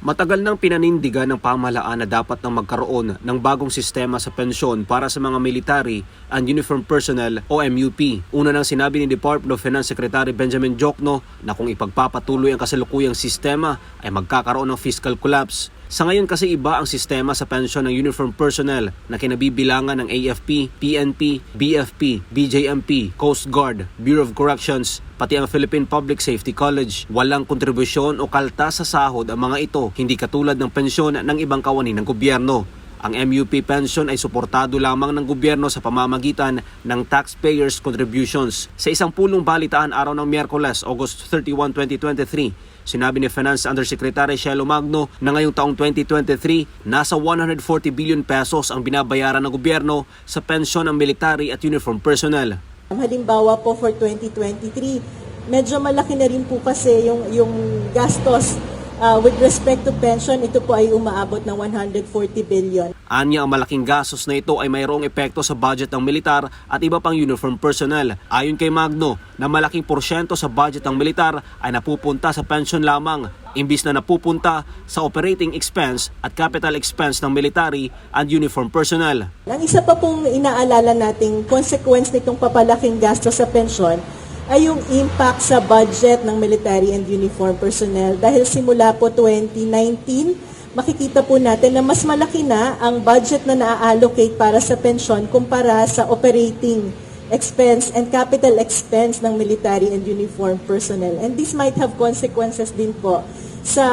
Matagal nang pinanindigan ng pamahalaan na dapat nang magkaroon ng bagong sistema sa pensyon para sa mga military and uniform personnel o MUP. Una nang sinabi ni Department of Finance Secretary Benjamin Jokno na kung ipagpapatuloy ang kasalukuyang sistema ay magkakaroon ng fiscal collapse. Sa ngayon kasi iba ang sistema sa pensyon ng uniform personnel na kinabibilangan ng AFP, PNP, BFP, BJMP, Coast Guard, Bureau of Corrections, pati ang Philippine Public Safety College. Walang kontribusyon o kalta sa sahod ang mga ito, hindi katulad ng pensyon ng ibang kawani ng gobyerno. Ang MUP pension ay suportado lamang ng gobyerno sa pamamagitan ng taxpayers' contributions. Sa isang pulong balitaan araw ng Miyerkules, August 31, 2023, Sinabi ni Finance Undersecretary Shelo Magno na ngayong taong 2023, nasa 140 billion pesos ang binabayaran ng gobyerno sa pensyon ng military at uniform personnel. Halimbawa po for 2023, medyo malaki na rin po kasi yung, yung gastos uh, with respect to pension, ito po ay umaabot ng 140 billion. Anya ang malaking gastos na ito ay mayroong epekto sa budget ng militar at iba pang uniform personnel. Ayon kay Magno, na malaking porsyento sa budget ng militar ay napupunta sa pension lamang, imbis na napupunta sa operating expense at capital expense ng military and uniform personnel. Ang isa pa pong inaalala nating consequence nitong papalaking gastos sa pension ay yung impact sa budget ng military and uniform personnel. Dahil simula po 2019, makikita po natin na mas malaki na ang budget na na-allocate para sa pension kumpara sa operating expense and capital expense ng military and uniform personnel. And this might have consequences din po sa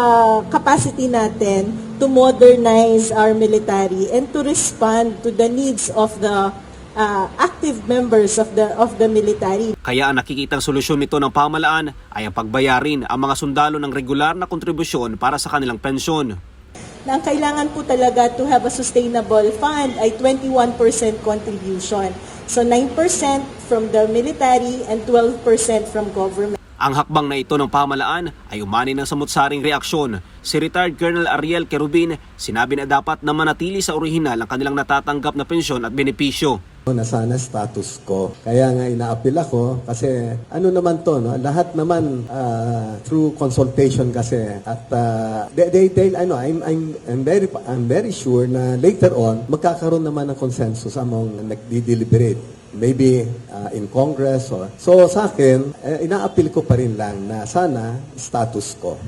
capacity natin to modernize our military and to respond to the needs of the uh, active members of the of the military. Kaya ang nakikitang solusyon nito ng pamalaan ay ang pagbayarin ang mga sundalo ng regular na kontribusyon para sa kanilang pensyon. Na ang kailangan po talaga to have a sustainable fund ay 21% contribution. So 9% from the military and 12% from government. Ang hakbang na ito ng pamalaan ay umani ng samutsaring reaksyon. Si retired Colonel Ariel Kerubin sinabi na dapat na manatili sa orihinal ang kanilang natatanggap na pensyon at benepisyo. Na sana status ko. Kaya nga inaapil ako kasi ano naman to, no? lahat naman ah, through consultation kasi at uh, they, they, ano, I'm, I'm, I'm, very, I'm very sure na later on magkakaroon naman ng consensus among nagdi-deliberate maybe ah, in Congress or so sa akin eh, inaapil ko pa rin lang na sana status ko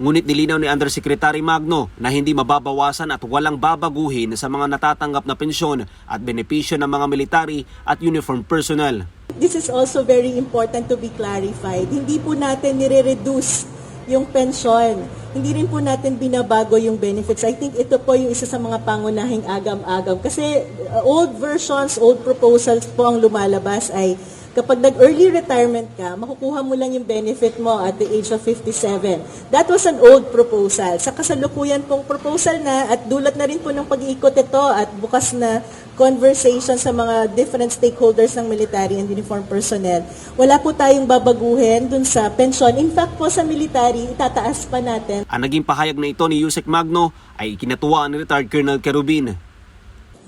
Ngunit nilinaw ni Undersecretary Magno na hindi mababawasan at walang babaguhin sa mga natatanggap na pensyon at benepisyo ng mga military at uniform personnel. This is also very important to be clarified. Hindi po natin nire-reduce yung pension. Hindi rin po natin binabago yung benefits. I think ito po yung isa sa mga pangunahing agam-agam. Kasi uh, old versions, old proposals po ang lumalabas ay kapag nag-early retirement ka, makukuha mo lang yung benefit mo at the age of 57. That was an old proposal. Sa kasalukuyan pong proposal na at dulat na rin po ng pag-iikot ito at bukas na conversation sa mga different stakeholders ng military and uniform personnel. Wala po tayong babaguhin dun sa pension. In fact po sa military, itataas pa natin. Ang naging pahayag na ito ni Yusek Magno ay kinatuwaan ni retired Colonel Kerubin.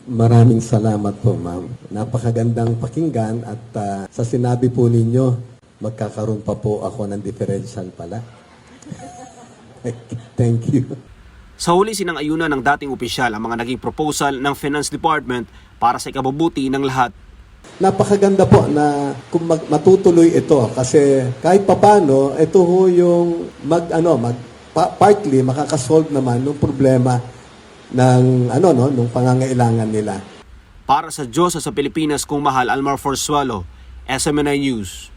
Maraming salamat po, ma'am. Napakagandang pakinggan at ah, sa sinabi po ninyo, magkakaroon pa po ako ng differential pala. Thank you. Sa huli sinang-ayunan ng dating opisyal ang mga naging proposal ng Finance Department para sa ikabubuti ng lahat. Napakaganda po na kung mag- matutuloy ito kasi kahit papano, ito ho yung mag, ano, mag, pa- partly makakasolve naman ng problema ng ano no nung pangangailangan nila. Para sa Diyos sa Pilipinas kung mahal Almar Forsualo, SMNI News.